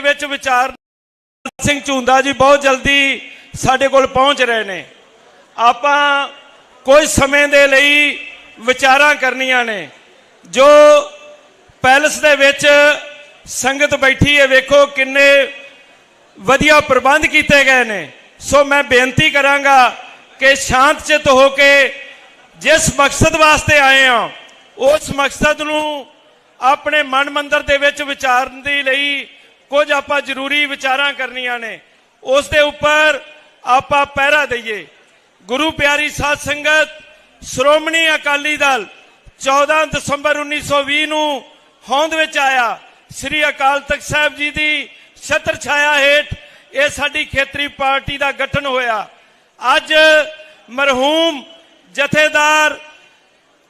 ਦੇ ਵਿੱਚ ਵਿਚਾਰ ਸਿੰਘ ਝੁੰਦਾ ਜੀ ਬਹੁਤ ਜਲਦੀ ਸਾਡੇ ਕੋਲ ਪਹੁੰਚ ਰਹੇ ਨੇ। ਆਪਾਂ ਕੁਝ ਸਮੇਂ ਦੇ ਲਈ ਵਿਚਾਰਾਂ ਕਰਨੀਆਂ ਨੇ। ਜੋ ਪੈਲਸ ਦੇ ਵਿੱਚ ਸੰਗਤ ਬੈਠੀ ਹੈ, ਵੇਖੋ ਕਿੰਨੇ ਵਧੀਆ ਪ੍ਰਬੰਧ ਕੀਤੇ ਗਏ ਨੇ। ਸੋ ਮੈਂ ਬੇਨਤੀ ਕਰਾਂਗਾ ਕਿ ਸ਼ਾਂਤ ਚਿਤ ਹੋ ਕੇ ਜਿਸ ਮਕਸਦ ਵਾਸਤੇ ਆਏ ਆ ਉਸ ਮਕਸਦ ਨੂੰ ਆਪਣੇ ਮਨ ਮੰਦਰ ਦੇ ਵਿੱਚ ਵਿਚਾਰਨ ਦੇ ਲਈ ਕੁਝ ਆਪਾਂ ਜ਼ਰੂਰੀ ਵਿਚਾਰਾਂ ਕਰਨੀਆਂ ਨੇ, ਉਸ ਦੇ ਉੱਪਰ ਆਪਾਂ ਪਹਿਰਾ ਦਈਏ। ਗੁਰੂ ਪਿਆਰੀ ਸਾਧ ਸੰਗਤ, ਸ਼੍ਰੋਮਣੀ ਅਕਾਲੀ ਦਲ 14 ਦਸੰਬਰ 1920 ਨੂੰ ਹੋਂਦ ਵਿੱਚ ਆਇਆ। ਸ੍ਰੀ ਅਕਾਲ ਤਖਤ ਸਾਹਿਬ ਜੀ ਦੀ ਛਤਰ ਛਾਇਆ ਹੇਠ ਇਹ ਸਾਡੀ ਖੇਤਰੀ ਪਾਰਟੀ ਦਾ ਗਠਨ ਹੋਇਆ। ਅੱਜ ਮਰਹੂਮ ਜਥੇਦਾਰ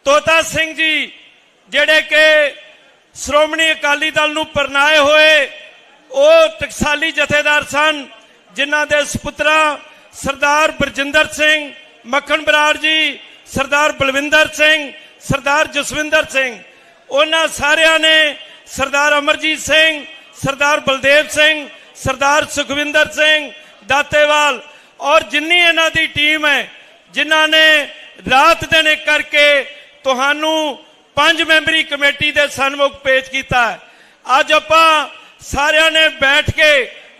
ਤੋਤਾ ਸਿੰਘ ਜੀ, ਜਿਹੜੇ ਕਿ ਸ਼੍ਰੋਮਣੀ ਅਕਾਲੀ ਦਲ ਨੂੰ ਪਰਨਾਏ ਹੋਏ ਉਹ ਟਕਸਾਲੀ ਜਥੇਦਾਰ ਸਨ, ਜਿਨ੍ਹਾਂ ਦੇ ਸੁਪੁੱਤਰਾਂ ਸਰਦਾਰ ਬਰਜਿੰਦਰ ਸਿੰਘ, ਮੱਖਣ ਬਰਾੜ ਜੀ, ਸਰਦਾਰ ਬਲਵਿੰਦਰ ਸਿੰਘ, ਸਰਦਾਰ ਜਸਵਿੰਦਰ ਸਿੰਘ। ਉਹਨਾਂ ਸਾਰਿਆਂ ਨੇ ਸਰਦਾਰ ਅਮਰਜੀਤ ਸਿੰਘ, ਸਰਦਾਰ ਬਲਦੇਵ ਸਿੰਘ, ਸਰਦਾਰ ਸੁਖਵਿੰਦਰ ਸਿੰਘ, ਦਾਤੇਵਾਲ ਔਰ ਜਿੰਨੀ ਇਹਨਾਂ ਦੀ ਟੀਮ ਹੈ, ਜਿਨ੍ਹਾਂ ਨੇ ਰਾਤ ਦਿਨ ਇੱਕ ਕਰਕੇ ਤੁਹਾਨੂੰ ਪੰਜ ਮੈਂਬਰੀ ਕਮੇਟੀ ਦੇ ਸਨਮੁਖ ਪੇਸ਼ ਕੀਤਾ ਹੈ। ਅੱਜ ਆਪਾਂ ਸਾਰਿਆਂ ਨੇ ਬੈਠ ਕੇ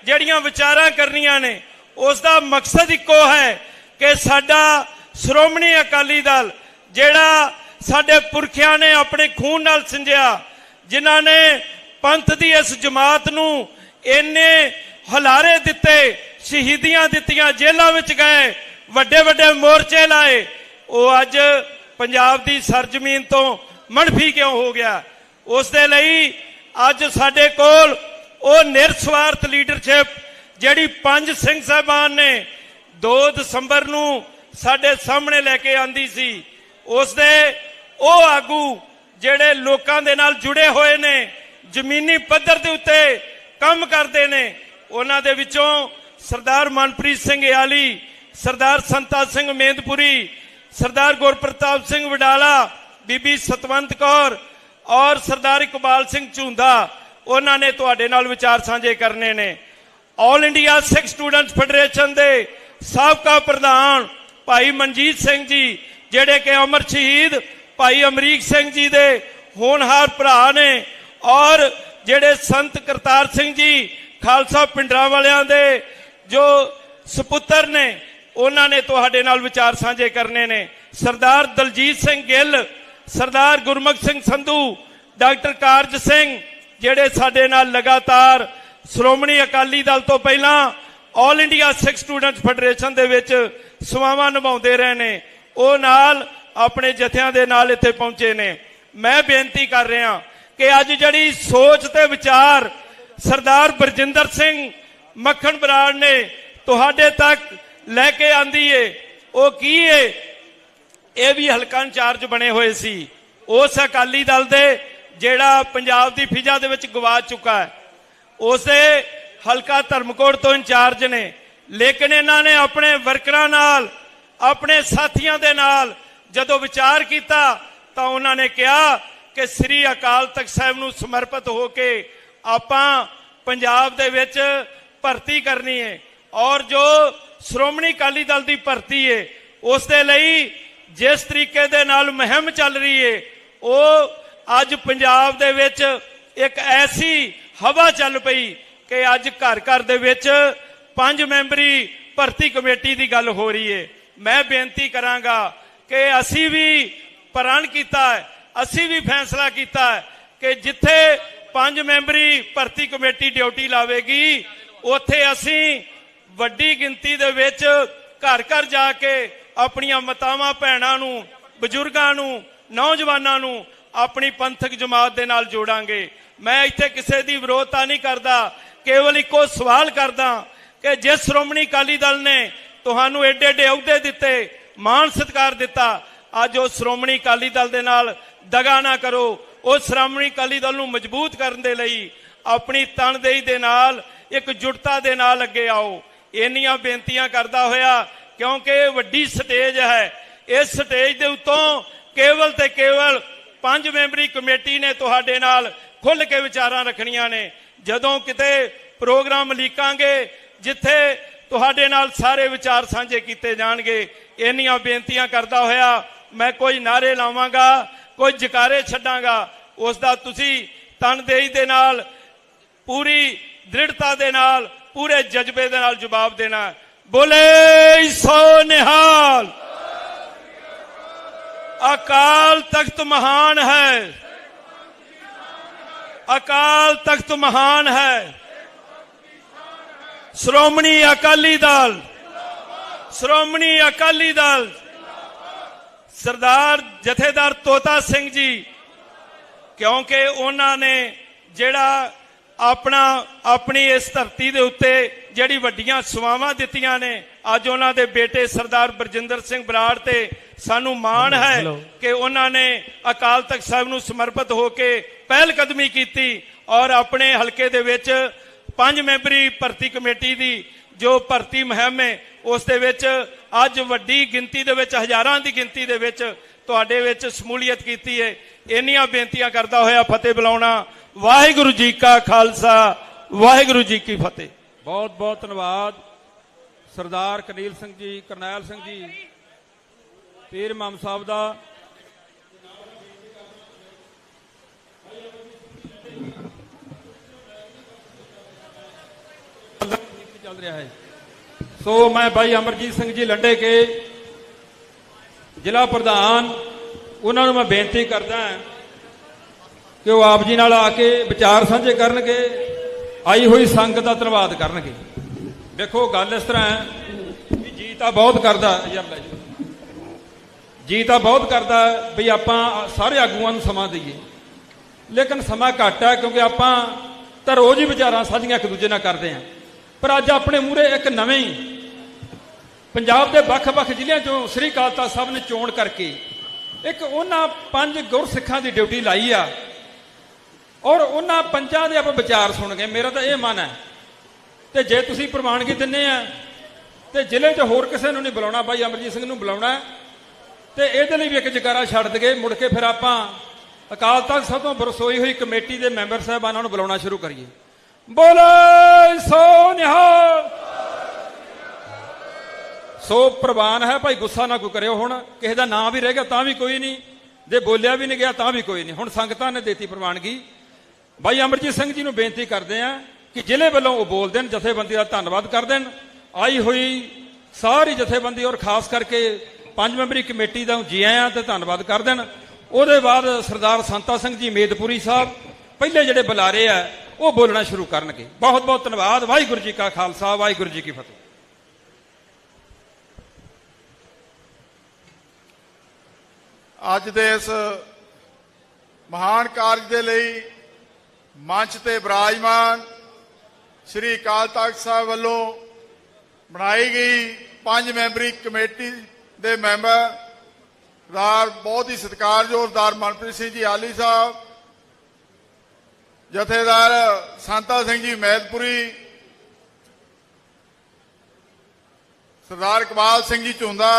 ਜਿਹੜੀਆਂ ਵਿਚਾਰਾਂ ਕਰਨੀਆਂ ਨੇ ਉਸ ਦਾ ਮਕਸਦ ਇੱਕੋ ਹੈ ਕਿ ਸਾਡਾ ਸ਼੍ਰੋਮਣੀ ਅਕਾਲੀ ਦਲ, ਜਿਹੜਾ ਸਾਡੇ ਪੁਰਖਿਆਂ ਨੇ ਆਪਣੇ ਖੂਨ ਨਾਲ ਸਿੰਜਿਆ, ਜਿਨ੍ਹਾਂ ਨੇ ਪੰਥ ਦੀ ਇਸ ਜਮਾਤ ਨੂੰ ਇੰਨੇ ਹਲਾਰੇ ਦਿੱਤੇ, ਸ਼ਹੀਦੀਆਂ ਦਿੱਤੀਆਂ, ਜੇਲ੍ਹਾਂ ਵਿੱਚ ਗਏ ਵੱਡੇ ਵੱਡੇ ਮੋਰਚੇ ਲਾਏ, ਉਹ ਅੱਜ ਪੰਜਾਬ ਦੀ ਸਰਜ਼ਮੀਨ ਤੋਂ ਮਨਫੀ ਕਿਉਂ ਹੋ ਗਿਆ? ਉਸ ਦੇ ਲਈ ਅੱਜ ਸਾਡੇ ਕੋਲ ਉਹ ਨਿਰਸਵਾਰਥ ਲੀਡਰਸ਼ਿਪ ਜਿਹੜੀ ਪੰਜ ਸਿੰਘ ਸਾਹਿਬਾਨ ਨੇ 2 ਦਸੰਬਰ ਨੂੰ ਸਾਡੇ ਸਾਹਮਣੇ ਲੈ ਕੇ ਆਂਦੀ ਸੀ ਉਸ ਦੇ ਉਹ ਆਗੂ ਜਿਹੜੇ ਲੋਕਾਂ ਦੇ ਨਾਲ ਜੁੜੇ ਹੋਏ ਨੇ, ਜ਼ਮੀਨੀ ਪੱਧਰ ਦੇ ਉੱਤੇ ਕੰਮ ਕਰਦੇ ਨੇ, ਉਹਨਾਂ ਦੇ ਵਿੱਚੋਂ ਸਰਦਾਰ ਮਨਪ੍ਰੀਤ ਸਿੰਘ ਯਾਲੀ, ਸਰਦਾਰ ਸੰਤਾ ਸਿੰਘ ਮੇਂਦਪੁਰੀ, ਸਰਦਾਰ ਗੁਰਪ੍ਰਤਾਪ ਸਿੰਘ ਵਡਾਲਾ, ਬੀਬੀ ਸਤਵੰਤ ਕੌਰ ਔਰ ਸਰਦਾਰ ਇਕਬਾਲ ਸਿੰਘ ਝੁੰਦਾ। ਉਹਨਾਂ ਨੇ ਤੁਹਾਡੇ ਨਾਲ ਵਿਚਾਰ ਸਾਂਝੇ ਕਰਨੇ ਨੇ। All India Sikh Students Federation ਦੇ ਸਾਬਕਾ ਪ੍ਰਧਾਨ ਭਾਈ ਮਨਜੀਤ ਸਿੰਘ ਜੀ, ਜਿਹੜੇ ਕਿ ਅਮਰ ਸ਼ਹੀਦ ਭਾਈ ਅਮਰੀਕ ਸਿੰਘ ਜੀ ਦੇ ਹੋਣਹਾਰ ਭਰਾ ਨੇ ਔਰ ਜਿਹੜੇ ਸੰਤ ਕਰਤਾਰ ਸਿੰਘ ਜੀ, ਖਾਲਸਾ ਪਿੰਡਰਾਂ ਵਾਲਿਆਂ ਦੇ ਜੋ ਸੁਪੁੱਤਰ ਨੇ, ਉਹਨਾਂ ਨੇ ਤੁਹਾਡੇ ਨਾਲ ਵਿਚਾਰ ਸਾਂਝੇ ਕਰਨੇ ਨੇ। ਸਰਦਾਰ ਦਲਜੀਤ ਸਿੰਘ ਗਿੱਲ, ਸਰਦਾਰ ਗੁਰਮੁਖ ਸਿੰਘ ਸੰਧੂ, ਡਾਕਟਰ ਕਾਰਜ ਸਿੰਘ ਜਿਹੜੇ ਸਾਡੇ ਨਾਲ ਲਗਾਤਾਰ ਸ਼੍ਰੋਮਣੀ ਅਕਾਲੀ ਦਲ ਤੋਂ ਪਹਿਲਾਂ all India Sikh students federation ਦੇ ਵਿੱਚ ਸੇਵਾਵਾਂ ਨਿਭਾਉਂਦੇ ਰਹੇ ਨੇ, ਉਹ ਨਾਲ ਆਪਣੇ ਜਥਿਆਂ ਦੇ ਨਾਲ ਇੱਥੇ ਪਹੁੰਚੇ ਨੇ। ਮੈਂ ਬੇਨਤੀ ਕਰ ਰਿਹਾ ਕਿ ਅੱਜ ਜਿਹੜੀ ਸੋਚ ਤੇ ਵਿਚਾਰ ਸਰਦਾਰ ਬਰਜਿੰਦਰ ਸਿੰਘ ਮੱਖਣ ਬਰਾੜ ਨੇ ਤੁਹਾਡੇ ਤੱਕ ਲੈ ਕੇ ਆਂਦੀ ਏ, ਉਹ ਕੀ ਏ? ਇਹ ਵੀ ਹਲਕਾ ਇੰਚਾਰਜ ਬਣੇ ਹੋਏ ਸੀ। ਉਸ ਅਕਾਲੀ ਦਲ ਦੇ ਜਿਹੜਾ ਪੰਜਾਬ ਦੀ ਫਿਜ਼ਾ ਦੇ ਵਿੱਚ ਗਵਾ ਚੁੱਕਾ ਹੈ, ਉਸੇ ਹਲਕਾ ਧਰਮਕੋਟ ਤੋਂ ਇੰਚਾਰਜ ਨੇ। ਲੇਕਿਨ ਇਹਨਾਂ ਨੇ ਆਪਣੇ ਵਰਕਰਾਂ ਨਾਲ, ਆਪਣੇ ਸਾਥੀਆਂ ਦੇ ਨਾਲ ਜਦੋਂ ਵਿਚਾਰ ਕੀਤਾ, ਤਾਂ ਉਹਨਾਂ ਨੇ ਕਿਹਾ ਕਿ ਸ੍ਰੀ ਅਕਾਲ ਤਖਤ ਸਾਹਿਬ ਨੂੰ ਸਮਰਪਿਤ ਹੋ ਕੇ ਆਪਾਂ ਪੰਜਾਬ ਦੇ ਵਿੱਚ ਭਰਤੀ ਕਰਨੀ ਹੈ ਔਰ ਜੋ ਸ਼੍ਰੋਮਣੀ ਅਕਾਲੀ ਦਲ ਦੀ ਭਰਤੀ ਹੈ ਉਸ ਦੇ ਲਈ ਜਿਸ ਤਰੀਕੇ ਦੇ ਨਾਲ ਮੁਹਿੰਮ ਚੱਲ ਰਹੀ ਹੈ ਉਹ ਅੱਜ ਪੰਜਾਬ ਦੇ ਵਿੱਚ ਇੱਕ ਐਸੀ ਹਵਾ ਚੱਲ ਪਈ ਕਿ ਅੱਜ ਘਰ ਘਰ ਦੇ ਵਿੱਚ ਪੰਜ ਮੈਂਬਰੀ ਭਰਤੀ ਕਮੇਟੀ ਦੀ ਗੱਲ ਹੋ ਰਹੀ ਹੈ ਮੈਂ ਬੇਨਤੀ ਕਰਾਂਗਾ ਕਿ ਅਸੀਂ ਵੀ ਪ੍ਰਣ ਕੀਤਾ ਹੈ, ਅਸੀਂ ਵੀ ਫੈਸਲਾ ਕੀਤਾ ਹੈ ਕਿ ਜਿੱਥੇ ਪੰਜ ਮੈਂਬਰੀ ਭਰਤੀ ਕਮੇਟੀ ਡਿਊਟੀ ਲਾਵੇਗੀ, ਉੱਥੇ ਅਸੀਂ ਵੱਡੀ ਗਿਣਤੀ ਦੇ ਵਿੱਚ ਘਰ ਘਰ ਜਾ ਕੇ ਆਪਣੀਆਂ ਮਤਾਵਾਂ ਭੈਣਾਂ ਨੂੰ, ਬਜ਼ੁਰਗਾਂ ਨੂੰ, ਨੌਜਵਾਨਾਂ ਨੂੰ ਆਪਣੀ ਪੰਥਕ ਜਮਾਤ ਦੇ ਨਾਲ ਜੋੜਾਂਗੇ। ਮੈਂ ਇੱਥੇ ਕਿਸੇ ਦੀ ਵਿਰੋਧਤਾ ਨਹੀਂ ਕਰਦਾ, ਕੇਵਲ ਇੱਕੋ ਸਵਾਲ ਕਰਦਾ ਕਿ ਜਿਸ ਸ਼੍ਰੋਮਣੀ ਅਕਾਲੀ ਦਲ ਨੇ ਤੁਹਾਨੂੰ ਏਡੇ ਏਡੇ ਅਹੁਦੇ ਦਿੱਤੇ, ਮਾਣ ਸਤਿਕਾਰ ਦਿੱਤਾ, ਅੱਜ ਉਹ ਸ਼੍ਰੋਮਣੀ ਅਕਾਲੀ ਦਲ ਦੇ ਨਾਲ ਦਗਾ ਨਾ ਕਰੋ। ਉਹ ਸ਼੍ਰੋਮਣੀ ਅਕਾਲੀ ਦਲ ਨੂੰ ਮਜ਼ਬੂਤ ਕਰਨ ਦੇ ਲਈ ਆਪਣੀ ਤਨਦੇਹੀ ਦੇ ਨਾਲ, ਇੱਕ ਜੁਟਤਾ ਦੇ ਨਾਲ ਅੱਗੇ ਆਓ। ਇੰਨੀਆਂ ਬੇਨਤੀਆਂ ਕਰਦਾ ਹੋਇਆ, ਕਿਉਂਕਿ ਇਹ ਵੱਡੀ ਸਟੇਜ ਹੈ। ਇਸ ਸਟੇਜ ਦੇ ਉੱਤੋਂ ਕੇਵਲ ਤੇ ਕੇਵਲ ਪੰਜ ਮੈਂਬਰੀ ਕਮੇਟੀ ਨੇ ਤੁਹਾਡੇ ਨਾਲ ਖੁੱਲ ਕੇ ਵਿਚਾਰਾਂ ਰੱਖਣੀਆਂ ਨੇ। ਜਦੋਂ ਕਿਤੇ ਪ੍ਰੋਗਰਾਮ ਲੀਕਾਂਗੇ, ਜਿੱਥੇ ਤੁਹਾਡੇ ਨਾਲ ਸਾਰੇ ਵਿਚਾਰ ਸਾਂਝੇ ਕੀਤੇ ਜਾਣਗੇ, ਇੰਨੀਆਂ ਬੇਨਤੀਆਂ ਕਰਦਾ ਹੋਇਆ, ਮੈਂ ਕੋਈ ਨਾਰੇ ਲਾਵਾਂਗਾ, ਕੋਈ ਜਕਾਰੇ ਛੱਡਾਂਗਾ, ਉਸ ਦਾ ਤੁਸੀਂ ਤਨਦੇਹੀ ਦੇ ਨਾਲ, ਪੂਰੀ ਦ੍ਰਿੜਤਾ ਦੇ ਨਾਲ, ਪੂਰੇ ਜਜ਼ਬੇ ਦੇ ਨਾਲ ਜਵਾਬ ਦੇਣਾ। ਬੋਲੇ ਸੋ ਨਿਹਾਲ! ਅਕਾਲ ਤਖਤ ਮਹਾਨ ਹੈ। ਅਕਾਲ ਤਖਤ ਮਹਾਨ ਹੈ। ਸ਼੍ਰੋਮਣੀ ਅਕਾਲੀ ਦਲ। ਸ਼੍ਰੋਮਣੀ ਅਕਾਲੀ ਦਲ। ਸਰਦਾਰ ਜਥੇਦਾਰ ਤੋਤਾ ਸਿੰਘ ਜੀ, ਕਿਉਂਕਿ ਉਹਨਾਂ ਨੇ ਜਿਹੜਾ ਆਪਣਾ, ਆਪਣੀ ਇਸ ਧਰਤੀ ਦੇ ਉੱਤੇ ਜਿਹੜੀ ਵੱਡੀਆਂ ਸੇਵਾਵਾਂ ਦਿੱਤੀਆਂ ਨੇ, ਅੱਜ ਉਹਨਾਂ ਦੇ ਬੇਟੇ ਸਰਦਾਰ ਬਰਜਿੰਦਰ ਸਿੰਘ ਬਰਾੜ ਤੇ ਸਾਨੂੰ ਮਾਣ ਹੈ ਕਿ ਉਹਨਾਂ ਨੇ ਅਕਾਲ ਤਖਤ ਸਾਹਿਬ ਨੂੰ ਸਮਰਪਿਤ ਹੋ ਕੇ ਪਹਿਲ ਕਦਮੀ ਕੀਤੀ ਔਰ ਆਪਣੇ ਹਲਕੇ ਦੇ ਵਿੱਚ ਪੰਜ ਮੈਂਬਰੀ ਭਰਤੀ ਕਮੇਟੀ ਦੀ ਜੋ ਭਰਤੀ ਮੁਹਿੰਮ ਹੈ ਉਸ ਦੇ ਵਿੱਚ ਅੱਜ ਵੱਡੀ ਗਿਣਤੀ ਦੇ ਵਿੱਚ ਹਜ਼ਾਰਾਂ ਦੀ ਗਿਣਤੀ ਦੇ ਵਿੱਚ ਤੁਹਾਡੇ ਵਿੱਚ ਸ਼ਮੂਲੀਅਤ ਕੀਤੀ ਹੈ। ਇੰਨੀਆਂ ਬੇਨਤੀਆਂ ਕਰਦਾ ਹੋਇਆ ਫਤਿਹ ਬੁਲਾਉਣਾ। ਵਾਹਿਗੁਰੂ ਜੀ ਕਾ ਖਾਲਸਾ ਵਾਹਿਗੁਰੂ ਜੀ ਕੀ ਫਤਿਹ। ਬਹੁਤ ਬਹੁਤ ਧੰਨਵਾਦ। ਸਰਦਾਰ ਕਨੀਲ ਸਿੰਘ ਜੀ ਕਰਨੈਲ ਸਿੰਘ ਜੀ ਪੀਰ ਇਮਾਮ ਸਾਹਿਬ ਦਾ। ਚੱਲ ਰਿਹਾ ਹੈ। ਸੋ ਮੈਂ ਭਾਈ ਅਮਰਜੀਤ ਸਿੰਘ ਜੀ ਲੰਡੇ ਕੇ ਜ਼ਿਲ੍ਹਾ ਪ੍ਰਧਾਨ, ਉਹਨਾਂ ਨੂੰ ਮੈਂ ਬੇਨਤੀ ਕਰਦਾ ਹਾਂ ਕਿ ਉਹ ਆਪ ਜੀ ਨਾਲ ਆ ਕੇ ਵਿਚਾਰ ਸਾਂਝੇ ਕਰਨਗੇ, ਆਈ ਹੋਈ ਸੰਗਤ ਦਾ ਧੰਨਵਾਦ ਕਰਨਗੇ। ਦੇਖੋ, ਗੱਲ ਇਸ ਤਰ੍ਹਾਂ ਹੈ ਵੀ ਜੀ ਤਾਂ ਬਹੁਤ ਕਰਦਾ ਯਾਰ ਲੈ ਜੀ ਤਾਂ ਬਹੁਤ ਕਰਦਾ ਵੀ ਆਪਾਂ ਸਾਰੇ ਆਗੂਆਂ ਨੂੰ ਸਮਾਂ ਦਈਏ। ਲੇਕਿਨ ਸਮਾਂ ਘੱਟ ਹੈ ਕਿਉਂਕਿ ਆਪਾਂ ਤਾਂ ਰੋਜ਼ ਹੀ ਵਿਚਾਰਾਂ ਸਾਂਝੀਆਂ ਇੱਕ ਦੂਜੇ ਨਾਲ ਕਰਦੇ ਆਂ ਪਰ ਅੱਜ ਆਪਣੇ ਮੂਹਰੇ ਇੱਕ ਨਵੇਂ ਪੰਜਾਬ ਦੇ ਵੱਖ-ਵੱਖ ਜ਼ਿਲ੍ਹਿਆਂ ਚੋਂ ਸ੍ਰੀ ਅਕਾਲ ਤਖਤ ਸਾਹਿਬ ਨੇ ਚੋਣ ਕਰਕੇ ਇੱਕ ਉਹਨਾਂ ਪੰਜ ਗੁਰਸਿੱਖਾਂ ਦੀ ਡਿਊਟੀ ਲਾਈ ਆ। ਔਰ ਉਹਨਾਂ ਪੰਜਾਂ ਦੇ ਆਪਾਂ ਵਿਚਾਰ ਸੁਣ ਗਏ। ਮੇਰਾ ਤਾਂ ਇਹ ਮਨ ਹੈ ਤੇ ਜੇ ਤੁਸੀਂ ਪ੍ਰਵਾਨਗੀ ਦਿੰਨੇ ਆ ਤੇ ਜ਼ਿਲ੍ਹੇ 'ਚ ਹੋਰ ਕਿਸੇ ਨੂੰ ਨਹੀਂ ਬੁਲਾਉਣਾ, ਬਾਈ ਅਮਰਜੀਤ ਸਿੰਘ ਨੂੰ ਬੁਲਾਉਣਾ ਤੇ ਇਹਦੇ ਲਈ ਵੀ ਇੱਕ ਜਕਾਰਾ ਛੱਡ ਦਗੇ। ਮੁੜ ਕੇ ਫਿਰ ਆਪਾਂ ਅਕਾਲ ਤਖਤ ਸਭ ਤੋਂ ਬਰਸੋਈ ਹੋਈ ਕਮੇਟੀ ਦੇ ਮੈਂਬਰ ਸਾਹਿਬਾਨਾਂ ਨੂੰ ਬੁਲਾਉਣਾ ਸ਼ੁਰੂ ਕਰੀਏ। ਬੋਲੇ, ਸੋ ਨਿਹਾਲ। ਸੋ ਪ੍ਰਵਾਨ ਹੈ ਭਾਈ, ਗੁੱਸਾ ਨਾ ਕੋਈ ਕਰਿਓ ਹੁਣ। ਕਿਸੇ ਦਾ ਨਾਂ ਵੀ ਰਹਿ ਗਿਆ ਤਾਂ ਵੀ ਕੋਈ ਨਹੀਂ। ਜੇ ਬੋਲਿਆ ਵੀ ਨਹੀਂ ਗਿਆ ਤਾਂ ਵੀ ਕੋਈ ਨਹੀਂ। ਹੁਣ ਸੰਗਤਾਂ ਨੇ ਦੇਤੀ ਪ੍ਰਵਾਨਗੀ। ਭਾਈ ਅਮਰਜੀਤ ਸਿੰਘ ਜੀ ਨੂੰ ਬੇਨਤੀ ਕਰਦੇ ਆ ਕਿ ਜ਼ਿਲ੍ਹੇ ਵੱਲੋਂ ਉਹ ਬੋਲ ਦੇਣ, ਜਥੇਬੰਦੀ ਦਾ ਧੰਨਵਾਦ ਕਰ ਦੇਣ। ਆਈ ਹੋਈ ਸਾਰੀ ਜਥੇਬੰਦੀ ਔਰ ਖਾਸ ਕਰਕੇ ਪੰਜ ਮੈਂਬਰੀ ਕਮੇਟੀ ਦਾ ਜੀ ਆਇਆਂ ਤੇ ਧੰਨਵਾਦ ਕਰ ਦੇਣ। ਉਹਦੇ ਬਾਅਦ ਸਰਦਾਰ ਸੰਤਾ ਸਿੰਘ ਜੀ ਮੇਦਪੁਰੀ ਸਾਹਿਬ, ਪਹਿਲੇ ਜਿਹੜੇ ਬੁਲਾਰੇ ਆ, ਉਹ ਬੋਲਣਾ ਸ਼ੁਰੂ ਕਰਨਗੇ। ਬਹੁਤ ਬਹੁਤ ਧੰਨਵਾਦ। ਵਾਹਿਗੁਰੂ ਜੀ ਕਾ ਖਾਲਸਾ, ਵਾਹਿਗੁਰੂ ਜੀ ਕੀ ਫਤਿਹ। ਅੱਜ ਦੇ ਇਸ ਮਹਾਨ ਕਾਰਜ ਦੇ ਲਈ ਮੰਚ ਤੇ ਬਿਰਾਜਮਾਨ ਸ੍ਰੀ ਅਕਾਲ ਤਖਤ ਸਾਹਿਬ ਵੱਲੋਂ ਬਣਾਈ ਗਈ ਪੰਜ ਮੈਂਬਰੀ ਕਮੇਟੀ ਦੇ ਮੈਂਬਰ, ਸਰਦਾਰ ਬਹੁਤ ਹੀ ਸਤਿਕਾਰਯੋਗ ਸਰਦਾਰ ਮਨਪ੍ਰੀਤ ਸਿੰਘ ਜੀ ਆਲੀ ਸਾਹਿਬ, ਜਥੇਦਾਰ ਸੰਤਾ ਸਿੰਘ ਜੀ ਮੈਦਪੁਰੀ ਸਰਦਾਰ ਇਕਬਾਲ ਸਿੰਘ ਜੀ ਝੁੰਦਾ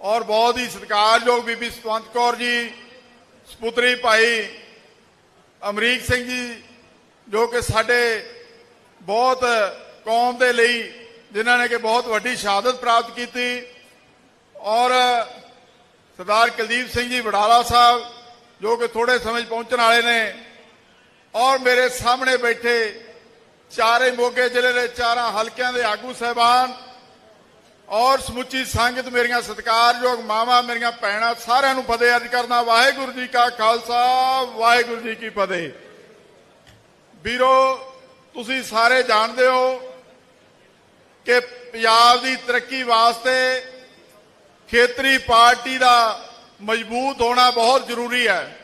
ਔਰ ਬਹੁਤ ਹੀ ਸਤਿਕਾਰਯੋਗ ਬੀਬੀ ਸਤਵੰਤ ਕੌਰ ਜੀ, ਸਪੁੱਤਰੀ ਭਾਈ ਅਮਰੀਕ ਸਿੰਘ ਜੀ, ਜੋ ਕਿ ਸਾਡੇ ਬਹੁਤ ਕੌਮ ਦੇ ਲਈ ਜਿਨ੍ਹਾਂ ਨੇ ਕਿ ਬਹੁਤ ਵੱਡੀ ਸ਼ਹਾਦਤ ਪ੍ਰਾਪਤ ਕੀਤੀ। ਔਰ ਸਰਦਾਰ ਕੁਲਦੀਪ ਸਿੰਘ ਜੀ ਵਡਾਲਾ ਸਾਹਿਬ, ਜੋ ਕਿ ਥੋੜੇ ਸਮੇਂ 'ਚ ਪਹੁੰਚਣ ਵਾਲੇ ਨੇ, ਔਰ ਮੇਰੇ ਸਾਹਮਣੇ ਬੈਠੇ ਚਾਰੇ ਮੋਗੇ ਜ਼ਿਲ੍ਹੇ ਦੇ ਚਾਰਾਂ ਹਲਕਿਆਂ ਦੇ ਆਗੂ ਸਹਿਬਾਨ, ਔਰ ਸਮੁੱਚੀ ਸੰਗਤ ਮੇਰੀਆਂ ਸਤਿਕਾਰਯੋਗ ਮਾਵਾਂ, ਮੇਰੀਆਂ ਭੈਣਾਂ, ਸਾਰਿਆਂ ਨੂੰ ਫਤਿਹ ਅਰਜ ਕਰਨਾ ਵਾਹਿਗੁਰੂ ਜੀ ਕਾ ਖਾਲਸਾ, ਵਾਹਿਗੁਰੂ ਜੀ ਕੀ ਫਤਿਹ। ਵੀਰੋ, ਤੁਸੀਂ ਸਾਰੇ ਜਾਣਦੇ ਹੋ ਕਿ ਪੰਜਾਬ ਦੀ ਤਰੱਕੀ ਵਾਸਤੇ ਖੇਤਰੀ ਪਾਰਟੀ ਦਾ ਮਜ਼ਬੂਤ ਹੋਣਾ ਬਹੁਤ ਜ਼ਰੂਰੀ ਹੈ।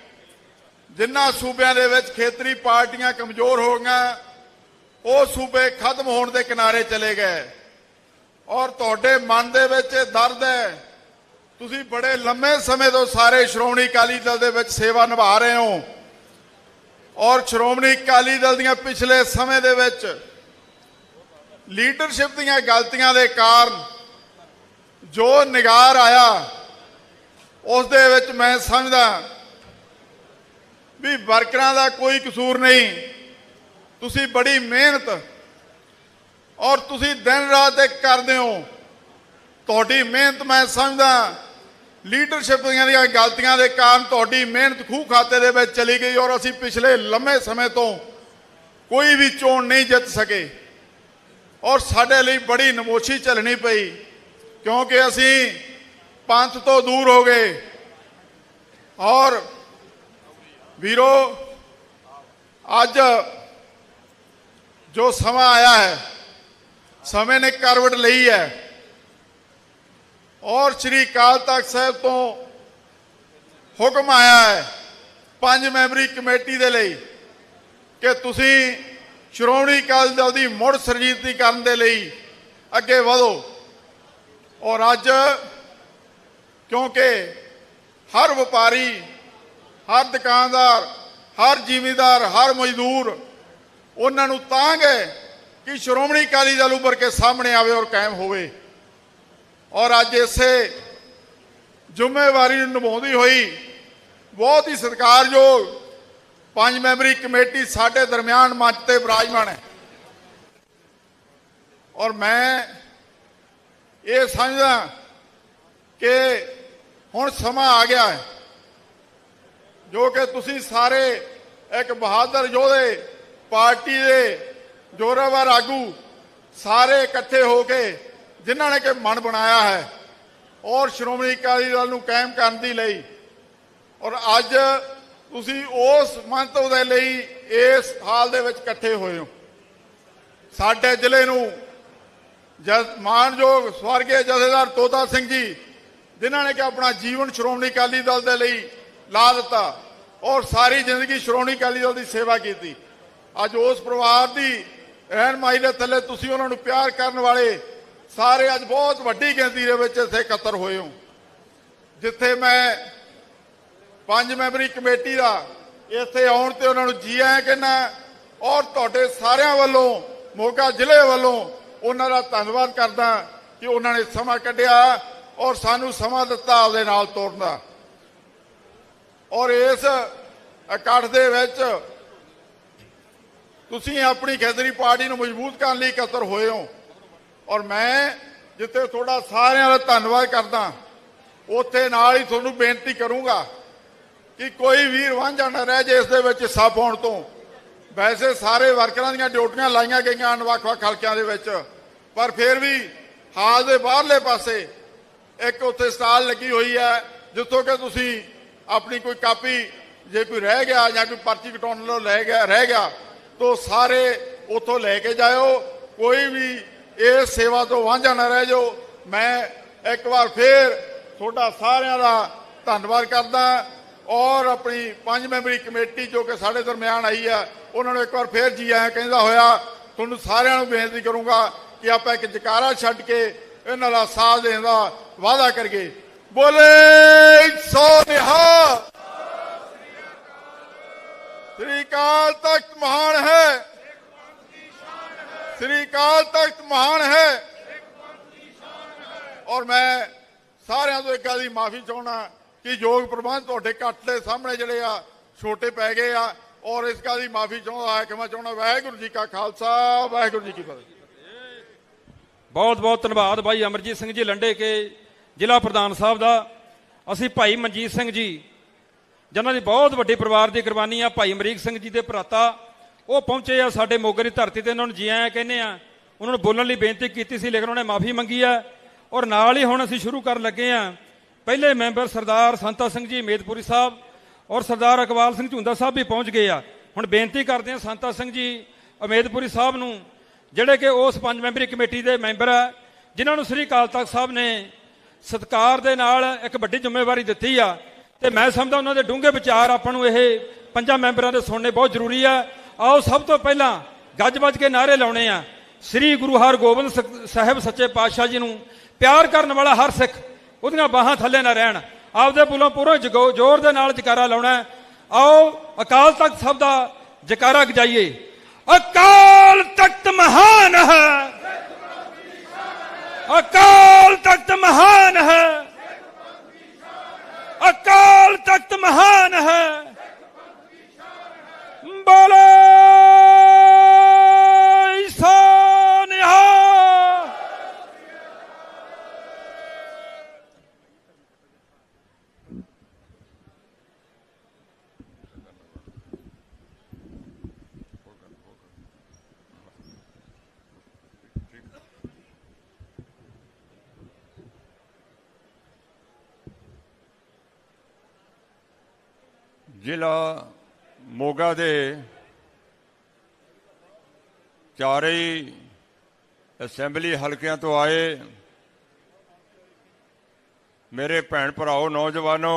ਜਿਨ੍ਹਾਂ ਸੂਬਿਆਂ ਦੇ ਵਿੱਚ ਖੇਤਰੀ ਪਾਰਟੀਆਂ ਕਮਜ਼ੋਰ ਹੋ ਗਈਆਂ, ਉਹ ਸੂਬੇ ਖਤਮ ਹੋਣ ਦੇ ਕਿਨਾਰੇ ਚਲੇ ਗਏ। ਔਰ ਤੁਹਾਡੇ ਮਨ ਦੇ ਵਿੱਚ ਇਹ ਦਰਦ ਹੈ, ਤੁਸੀਂ ਬੜੇ ਲੰਮੇ ਸਮੇਂ ਤੋਂ ਸਾਰੇ ਸ਼੍ਰੋਮਣੀ ਅਕਾਲੀ ਦਲ ਦੇ ਵਿੱਚ ਸੇਵਾ ਨਿਭਾ ਰਹੇ ਹੋ। ਔਰ ਸ਼੍ਰੋਮਣੀ ਅਕਾਲੀ ਦਲ ਦੀਆਂ ਪਿਛਲੇ ਸਮੇਂ ਦੇ ਵਿੱਚ ਲੀਡਰਸ਼ਿਪ ਦੀਆਂ ਗਲਤੀਆਂ ਦੇ ਕਾਰਨ ਜੋ ਨਿਗਾਰ ਆਇਆ, ਉਸ ਦੇ ਵਿੱਚ ਮੈਂ ਸਮਝਦਾ ਵੀ ਵਰਕਰਾਂ ਦਾ ਕੋਈ ਕਸੂਰ ਨਹੀਂ। ਤੁਸੀਂ ਬੜੀ ਮਿਹਨਤ ਔਰ ਤੁਸੀਂ ਦਿਨ ਰਾਤ ਇੱਕ ਕਰਦੇ ਹੋ। ਤੁਹਾਡੀ ਮਿਹਨਤ ਮੈਂ ਸਮਝਦਾ ਲੀਡਰਸ਼ਿਪ ਦੀਆਂ ਦੀਆਂ ਗਲਤੀਆਂ ਦੇ ਕਾਰਨ ਤੁਹਾਡੀ ਮਿਹਨਤ ਖੂਹ ਖਾਤੇ ਦੇ ਵਿੱਚ ਚਲੀ ਗਈ ਔਰ ਅਸੀਂ ਪਿਛਲੇ ਲੰਮੇ ਸਮੇਂ ਤੋਂ ਕੋਈ ਵੀ ਚੋਣ ਨਹੀਂ ਜਿੱਤ ਸਕੇ। ਔਰ ਸਾਡੇ ਲਈ ਬੜੀ ਨਮੋਸ਼ੀ ਝੱਲਣੀ ਪਈ। ਕਿਉਂਕਿ ਅਸੀਂ ਪੰਥ ਤੋਂ ਦੂਰ ਹੋ ਗਏ। ਔਰ ਵੀਰੋ, ਅੱਜ ਜੋ ਸਮਾਂ ਆਇਆ ਹੈ, ਸਮੇਂ ਨੇ ਕਰਵਟ ਲਈ ਹੈ। ਔਰ ਸ੍ਰੀ ਅਕਾਲ ਤਖਤ ਸਾਹਿਬ ਤੋਂ ਹੁਕਮ ਆਇਆ ਹੈ ਪੰਜ ਮੈਂਬਰੀ ਕਮੇਟੀ ਦੇ ਲਈ ਕਿ ਤੁਸੀਂ ਸ਼੍ਰੋਮਣੀ ਅਕਾਲੀ ਦਲ ਦੀ ਮੁੜ ਸਰਜੀਤੀ ਕਰਨ ਦੇ ਲਈ ਅੱਗੇ ਵਧੋ। ਔਰ ਅੱਜ ਕਿਉਂਕਿ ਹਰ ਵਪਾਰੀ, ਹਰ ਦੁਕਾਨਦਾਰ, ਹਰ ਜ਼ਿਮੀਂਦਾਰ, ਹਰ ਮਜ਼ਦੂਰ ਉਹਨਾਂ ਨੂੰ ਤਾਂਗ ਹੈ ਕਿ ਸ਼੍ਰੋਮਣੀ ਅਕਾਲੀ ਦਲ ਉੱਭਰ ਕੇ ਸਾਹਮਣੇ ਆਵੇ ਔਰ ਕਾਇਮ ਹੋਵੇ। ਔਰ ਅੱਜ ਇਸੇ ਜ਼ਿੰਮੇਵਾਰੀ ਨੂੰ ਨਿਭਾਉਂਦੀ ਹੋਈ ਬਹੁਤ ਹੀ ਸਤਿਕਾਰਯੋਗ ਪੰਜ ਮੈਂਬਰੀ ਕਮੇਟੀ ਸਾਡੇ ਦਰਮਿਆਨ ਮੰਚ ਤੇ ਵਿਰਾਜਮਾਨ ਹੈ। ਔਰ ਮੈਂ ਇਹ ਸਮਝਦਾ ਕਿ ਹੁਣ ਸਮਾਂ ਆ ਗਿਆ ਹੈ, ਜੋ ਕਿ ਤੁਸੀਂ ਸਾਰੇ ਇੱਕ ਬਹਾਦਰ ਯੋਧੇ ਪਾਰਟੀ ਦੇ ਜੋਰਾਵਰ ਆਗੂ ਸਾਰੇ ਇਕੱਠੇ ਹੋ ਕੇ ਜਿਨ੍ਹਾਂ ਨੇ ਕਿ ਮਨ ਬਣਾਇਆ ਹੈ ਔਰ ਸ਼੍ਰੋਮਣੀ ਅਕਾਲੀ ਦਲ ਨੂੰ ਕਾਇਮ ਕਰਨ ਦੀ ਲਈ। ਔਰ ਅੱਜ ਤੁਸੀਂ ਉਸ ਮੰਤਵ ਦੇ ਲਈ ਇਸ ਹਾਲ ਦੇ ਵਿੱਚ ਇਕੱਠੇ ਹੋਏ ਹੋ। ਸਾਡੇ ਜ਼ਿਲ੍ਹੇ ਨੂੰ ਜਦ ਮਾਨਯੋਗ ਸਵਰਗੀ ਜਥੇਦਾਰ ਤੋਤਾ ਸਿੰਘ ਜੀ, ਜਿਨ੍ਹਾਂ ਨੇ ਕਿ ਆਪਣਾ ਜੀਵਨ ਸ਼੍ਰੋਮਣੀ ਅਕਾਲੀ ਦਲ ਦੇ ਲਈ ਲਾ ਦਿੱਤਾ ਔਰ ਸਾਰੀ ਜ਼ਿੰਦਗੀ ਸ਼੍ਰੋਮਣੀ ਅਕਾਲੀ ਦਲ ਦੀ ਸੇਵਾ ਕੀਤੀ, ਅੱਜ ਉਸ ਪਰਿਵਾਰ ਦੀ ਰਹਿਨਮਾਈ ਦੇ ਥੱਲੇ ਤੁਸੀਂ ਉਹਨਾਂ ਨੂੰ ਪਿਆਰ ਕਰਨ ਵਾਲੇ ਸਾਰੇ ਅੱਜ ਬਹੁਤ ਵੱਡੀ ਗਿਣਤੀ ਦੇ ਵਿੱਚ ਇੱਥੇ ਇਕੱਤਰ ਹੋਏ ਹੋ। ਜਿੱਥੇ ਮੈਂ ਪੰਜ ਮੈਂਬਰੀ ਕਮੇਟੀ ਦਾ ਇੱਥੇ ਆਉਣ ਤੇ ਉਹਨਾਂ ਨੂੰ ਜੀ ਆਇਆਂ ਕਹਿੰਦਾ ਔਰ ਤੁਹਾਡੇ ਸਾਰਿਆਂ ਵੱਲੋਂ ਮੋਗਾ ਜ਼ਿਲ੍ਹੇ ਵੱਲੋਂ ਉਹਨਾਂ ਦਾ ਧੰਨਵਾਦ ਕਰਦਾ ਕਿ ਉਹਨਾਂ ਨੇ ਸਮਾਂ ਕੱਢਿਆ ਔਰ ਸਾਨੂੰ ਸਮਾਂ ਦਿੱਤਾ ਆਪਦੇ ਨਾਲ ਤੋਰਨ ਦਾ। ਔਰ ਇਸ ਇਕੱਠ ਦੇ ਵਿੱਚ ਤੁਸੀਂ ਆਪਣੀ ਖੇਤਰੀ ਪਾਰਟੀ ਨੂੰ ਮਜ਼ਬੂਤ ਕਰਨ ਲਈ ਇਕੱਤਰ ਹੋਏ ਹੋ। ਔਰ ਮੈਂ ਜਿੱਥੇ ਤੁਹਾਡਾ ਸਾਰਿਆਂ ਦਾ ਧੰਨਵਾਦ ਕਰਦਾ, ਉੱਥੇ ਨਾਲ ਹੀ ਤੁਹਾਨੂੰ ਬੇਨਤੀ ਕਰੂੰਗਾ ਕਿ ਕੋਈ ਵੀਰ ਵਾਂਝਾ ਨਾ ਰਹਿ ਜੇ ਇਸ ਦੇ ਵਿੱਚ ਹਿੱਸਾ ਪਾਉਣ ਤੋਂ। ਵੈਸੇ ਸਾਰੇ ਵਰਕਰਾਂ ਦੀਆਂ ਡਿਊਟੀਆਂ ਲਾਈਆਂ ਗਈਆਂ ਹਨ ਵੱਖ-ਵੱਖ ਹਲਕਿਆਂ ਦੇ ਵਿੱਚ। ਪਰ ਫਿਰ ਵੀ ਹਾਲ ਦੇ ਬਾਹਰਲੇ ਪਾਸੇ ਇੱਕ ਉੱਥੇ ਸਟਾਲ ਲੱਗੀ ਹੋਈ ਹੈ, ਜਿੱਥੋਂ ਕਿ ਤੁਸੀਂ ਆਪਣੀ ਕੋਈ ਕਾਪੀ ਜੇ ਕੋਈ ਰਹਿ ਗਿਆ ਜਾਂ ਕੋਈ ਪਰਚੀ ਕਟਾਉਣ ਨੂੰ ਲੈ ਗਿਆ, ਰਹਿ ਗਿਆ, ਤਾਂ ਸਾਰੇ ਉੱਥੋਂ ਲੈ ਕੇ ਜਾਇਓ। ਕੋਈ ਵੀ ਇਸ ਸੇਵਾ ਤੋਂ ਵਾਂਝਾ ਨਾ ਰਹਿ ਜਾਓ। ਮੈਂ ਇੱਕ ਵਾਰ ਫੇਰ ਤੁਹਾਡਾ ਸਾਰਿਆਂ ਦਾ ਧੰਨਵਾਦ ਕਰਦਾ ਔਰ ਆਪਣੀ ਪੰਜ ਮੈਂਬਰੀ ਕਮੇਟੀ ਜੋ ਕਿ ਸਾਡੇ ਦਰਮਿਆਨ ਆਈ ਹੈ, ਉਹਨਾਂ ਨੂੰ ਇੱਕ ਵਾਰ ਫੇਰ ਜੀ ਆਇਆਂ ਕਹਿੰਦਾ ਹੋਇਆ, ਤੁਹਾਨੂੰ ਸਾਰਿਆਂ ਨੂੰ ਬੇਨਤੀ ਕਰੂੰਗਾ ਕਿ ਆਪਾਂ ਇੱਕ ਜਕਾਰਾ ਛੱਡ ਕੇ ਇਹਨਾਂ ਦਾ ਸਾਥ ਦੇਣ ਦਾ ਵਾਅਦਾ ਕਰੀਏ ਬੋਲੇ ਸੋ ਨਿਹਾਲ ਸ੍ਰੀ ਅਕਾਲ ਤਖਤ ਮਹਾਨ ਹੈ ਸ੍ਰੀ ਅਕਾਲ ਤਖਤ ਮਹਾਨ ਹੈ ਔਰ ਮੈਂ ਸਾਰਿਆਂ ਤੋਂ ਇੱਕ ਗੱਲ ਦੀ ਮਾਫੀ ਚਾਹਣਾ ਕਿ ਯੋਗ ਪ੍ਰਬੰਧ ਤੁਹਾਡੇ ਕੱਟ ਦੇ ਸਾਹਮਣੇ ਜਿਹੜੇ ਆ ਛੋਟੇ ਪੈ ਗਏ ਆ ਔਰ ਇਸ ਗੱਲ ਦੀ ਮਾਫੀ ਚਾਹੁੰਦਾ ਕਿ ਮੈਂ ਚਾਹੁੰਦਾ ਵਾਹਿਗੁਰੂ ਜੀ ਕਾ ਖਾਲਸਾ ਵਾਹਿਗੁਰੂ ਜੀ ਕੀ ਫਤਿਹ ਬਹੁਤ ਬਹੁਤ ਧੰਨਵਾਦ ਭਾਈ ਅਮਰਜੀਤ ਸਿੰਘ ਜੀ ਲੰਡੇ ਕੇ, ਜ਼ਿਲ੍ਹਾ ਪ੍ਰਧਾਨ ਸਾਹਿਬ ਦਾ। ਅਸੀਂ ਭਾਈ ਮਨਜੀਤ ਸਿੰਘ ਜੀ, ਜਿਨ੍ਹਾਂ ਦੀ ਬਹੁਤ ਵੱਡੇ ਪਰਿਵਾਰ ਦੀ ਕੁਰਬਾਨੀ ਆ, ਭਾਈ ਅਮਰੀਕ ਸਿੰਘ ਜੀ ਦੇ ਭਰਾਤਾ। ਉਹ ਪਹੁੰਚੇ ਆ ਸਾਡੇ ਮੋਗੇ ਦੀ ਧਰਤੀ ਤੇ, ਉਹਨਾਂ ਨੂੰ ਜੀ ਆਇਆਂ ਕਹਿੰਦੇ ਆ। ਉਹਨਾਂ ਨੂੰ ਬੋਲਣ ਲਈ ਬੇਨਤੀ ਕੀਤੀ ਸੀ, ਲੇਕਿਨ ਉਹਨੇ ਮਾਫੀ ਮੰਗੀ ਆ। ਔਰ ਨਾਲ ਹੀ ਹੁਣ ਅਸੀਂ ਸ਼ੁਰੂ ਕਰਨ ਲੱਗੇ ਆ। ਪਹਿਲੇ ਮੈਂਬਰ ਸਰਦਾਰ ਸੰਤਾ ਸਿੰਘ ਜੀ ਮੇਦਪੁਰੀ ਸਾਹਿਬ ਔਰ ਸਰਦਾਰ ਅਕਵਾਲ ਸਿੰਘ ਝੁੰਦਾ ਸਾਹਿਬ ਵੀ ਪਹੁੰਚ ਗਏ ਆ। ਹੁਣ ਬੇਨਤੀ ਕਰਦੇ ਆ ਸੰਤਾ ਸਿੰਘ ਜੀ, ਅਮੇਦਪੁਰੀ ਸਾਹਿਬ ਨੂੰ ਜਿਹੜੇ ਕਿ ਉਸ ਪੰਜ ਮੈਂਬਰੀ ਕਮੇਟੀ ਦੇ ਮੈਂਬਰ ਆ, ਜਿਨ੍ਹਾਂ ਨੂੰ ਸ੍ਰੀ ਅਕਾਲ ਤਖਤ ਸਾਹਿਬ ਨੇ ਸਤਕਾਰ ਦੇ ਨਾਲ ਇੱਕ ਵੱਡੀ ਜ਼ਿੰਮੇਵਾਰੀ ਦਿੱਤੀ ਆ, ਤੇ ਮੈਂ ਸਮਝਦਾ ਉਹਨਾਂ ਦੇ ਡੂੰਘੇ ਵਿਚਾਰ ਆਪਾਂ ਨੂੰ ਇਹ ਪੰਜਾਂ ਮੈਂਬਰਾਂ ਦੇ ਸੁਣਨੇ ਬਹੁਤ ਜ਼ਰੂਰੀ ਆ। ਆਓ ਸਭ ਤੋਂ ਪਹਿਲਾਂ ਗੱਜ-ਵੱਜ ਕੇ ਨਾਅਰੇ ਲਾਉਣੇ ਆ। ਸ੍ਰੀ ਗੁਰੂ ਹਰਗੋਬਿੰਦ ਸਾਹਿਬ ਸੱਚੇ ਪਾਤਸ਼ਾਹ ਜੀ ਨੂੰ ਪਿਆਰ ਕਰਨ ਵਾਲਾ ਹਰ ਸਿੱਖ, ਉਹਦੀਆਂ ਬਾਹਾਂ ਥੱਲੇ ਨਾ ਰਹਿਣ। ਆਪਦੇ ਬੁੱਲੋਂ ਪੂਰੇ ਜਗੋ- ਜ਼ੋਰ ਦੇ ਨਾਲ ਜਕਾਰਾ ਲਾਉਣਾ। ਆਓ ਅਕਾਲ ਤਖਤ ਸਾਹਿਬ ਦਾ ਜਕਾਰਾ ਗਜਾਈਏ। ਅਕਾਲ ਅਕਾਲ ਤਖਤ ਮਹਾਨ ਹੈ। ਅਕਾਲ ਤਖਤ ਮਹਾਨ ਹੈ। ਅਕਾਲ ਤਖਤ ਮਹਾਨ ਹੈ। ਬੋਲੋ। ਜ਼ਿਲ੍ਹਾ ਮੋਗਾ ਦੇ ਚਾਰੇ ਅਸੈਂਬਲੀ ਹਲਕਿਆਂ ਤੋਂ ਆਏ ਮੇਰੇ ਭੈਣ ਭਰਾਓ ਨੌਜਵਾਨੋ